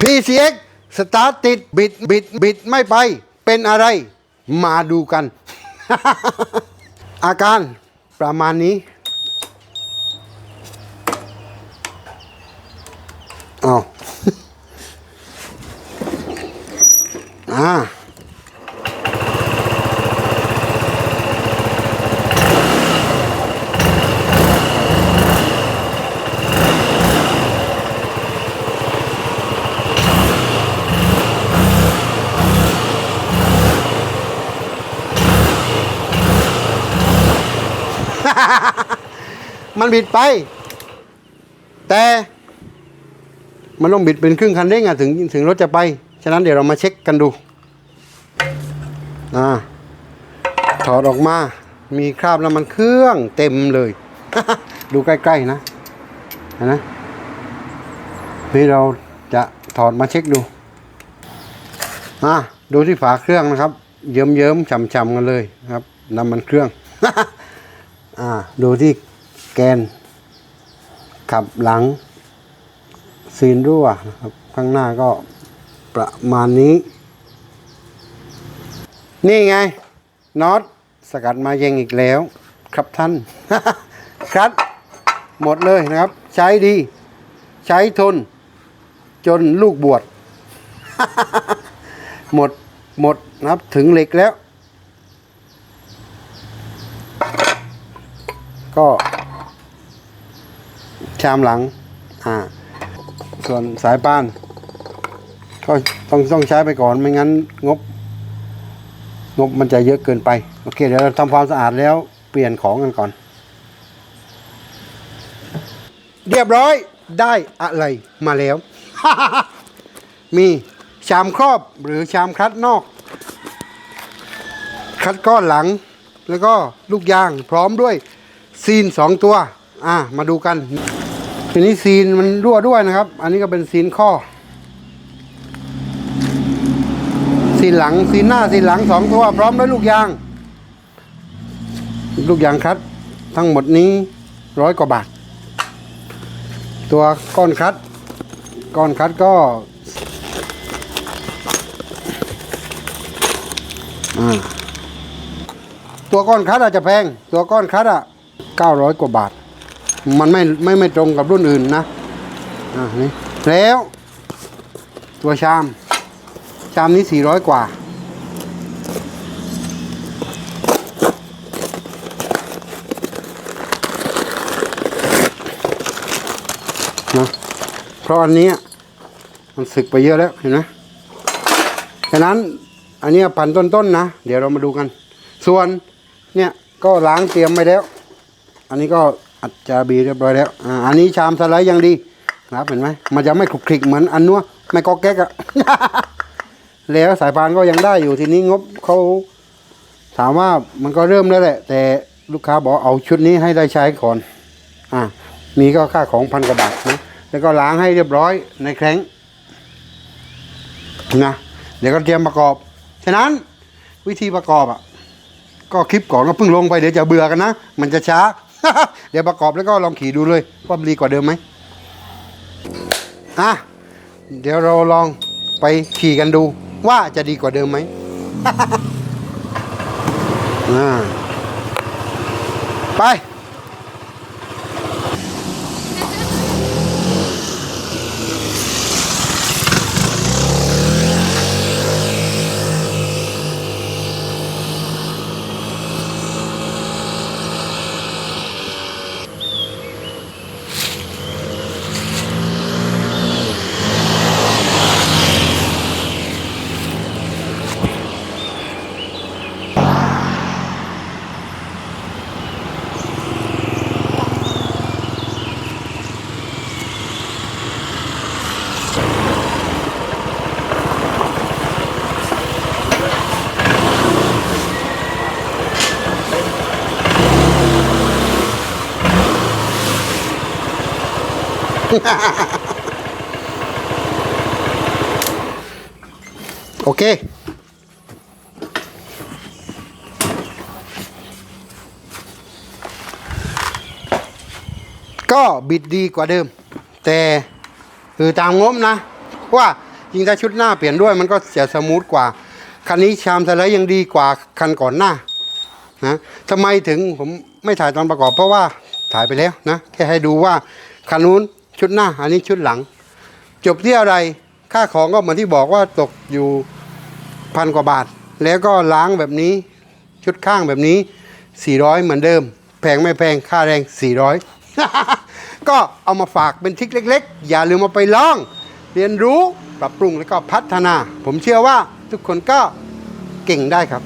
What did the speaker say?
PCX สตาร์ทติดบิดบิดบิดไม่ไป เป็นอะไร มาดูกัน อาการประมาณนี้ มันบิดไป แต่มันต้องบิดเป็นครึ่งคันเร่งอะถึงถึงรถจะไป ฉะนั้นเดี๋ยวเรามาเช็คกันดู อ่าถอดออกมา มีคราบน้ำมันเครื่องเต็มเลย ดูใกล้ๆนะเห็นะนี่เราจะถอดมาเช็คดูอ่าดูที่ฝาเครื่องนะครับ เยิ้มๆฉ่ำๆกันเลยครับน้ำมันเครื่องอ่าดูที่แกน ขับหลัง ซีนรั่วนะครับ ข้างหน้าก็ประมาณนี้ นี่ไงน็อตสกัดมาเยงอีกแล้ว ครับท่าน ครับ หมดเลยนะครับ ใช้ดี ใช้ทน จนลูกบวชหมดหมดนะครับถึงเหล็กแล้ว ก็ชามหลัง อ่า ส่วนสายป้าน ก็ต้องต้องใช้ไปก่อนไม่งั้นงบ งบมันจะเยอะเกินไป โอเค เดี๋ยวเราทำความสะอาดแล้วเปลี่ยนของกันก่อน เรียบร้อยได้อะไรมาแล้ว มีชามครอบหรือชามคลัดนอกคัดก้อนหลัง แล้วก็ลูกยางพร้อมด้วยซีนสองตัว อ่ามาดูกันทีนี้ซีนมันรั่วด้วยนะครับ อันนี้ก็เป็นซีนข้อ ซีนหลังซีนหน้าซีนหลังสองตัวพร้อมด้วยลูกยาง ลูกยางคัด ทั้งหมดนี้ร้อยกว่าบาท ตัวก้อนคัด ก้อนคัดก็อ่าตัวก้อนคัดอาจจะแพง ตัวก้อนคัดอะเก้าร้อยกว่าบาท มันไม่ไม่ไม่ตรงกับรุ่นอื่นนะอ่านี่แล้ว ตัวชาม ชามนี้สี่ร้อยกว่า นะ เพราะอันนี้มันสึกไปเยอะแล้ว เห็นไหมฉะนั้นอันนี้ยพันต้นๆนะ เดี๋ยวเรามาดูกัน ส่วนเนี่ยก็ล้างเตรียมไปแล้ว อันนี้ก็อัดจาบีเรียบร้อยแล้วอ่าอันนี้ชามสไลด์ยังดีนะครับเห็นไหมมันจะไม่คลุกคลิกเหมือนอันนัวไม่ก็แก๊กอะ แล้วสายพานก็ยังได้อยู่ทีนี้งบเขาถามว่ามันก็เริ่มแล้วแหละ แต่ลูกค้าบอกเอาชุดนี้ให้ได้ใช้ก่อน อ่ามีก็ค่าของพันกว่าบาทนะแล้วก็ล้างให้เรียบร้อยในแคร้งนะเดี๋ยวก็เตรียมประกอบ ฉะนั้นวิธีประกอบอะ ก็คลิปก่อนก็เพิ่งลงไปเดี๋ยวจะเบื่อกันนะ มันจะช้า เดี๋ยวประกอบแล้วก็ลองขี่ดูเลยว่าดีกว่าเดิมไหมอะเดี๋ยวเราลองไปขี่กันดู ว่าจะดีกว่าเดิมไหมอ่าไป โอเค ก็บิดดีกว่าเดิม แต่คือตามงบนะ ว่ายิงถ้าชุดหน้าเปลี่ยนด้วยมันก็จะสมูทกว่า คันนี้ชามสไลด์ยังดีกว่าคันก่อนหน้านะทำไมถึงผมไม่ถ่ายตอนประกอบเพราะว่าถ่ายไปแล้วนะ แค่ให้ดูว่าคันนู้น ชุดหน้า อันนี้ชุดหลัง จบที่อะไรค่าของก็เหมือนที่บอกว่าตกอยู่พันกว่าบาท แล้วก็ล้างแบบนี้ ชุดข้างแบบนี้ 400 เหมือนเดิม แพงไม่แพงค่าแรง 400 ก็เอามาฝากเป็นทริกเล็ก ๆ อย่าลืมมาไปลอง เรียนรู้ปรับปรุงแล้วก็พัฒนา ผมเชื่อว่าทุกคนก็เก่งได้ครับ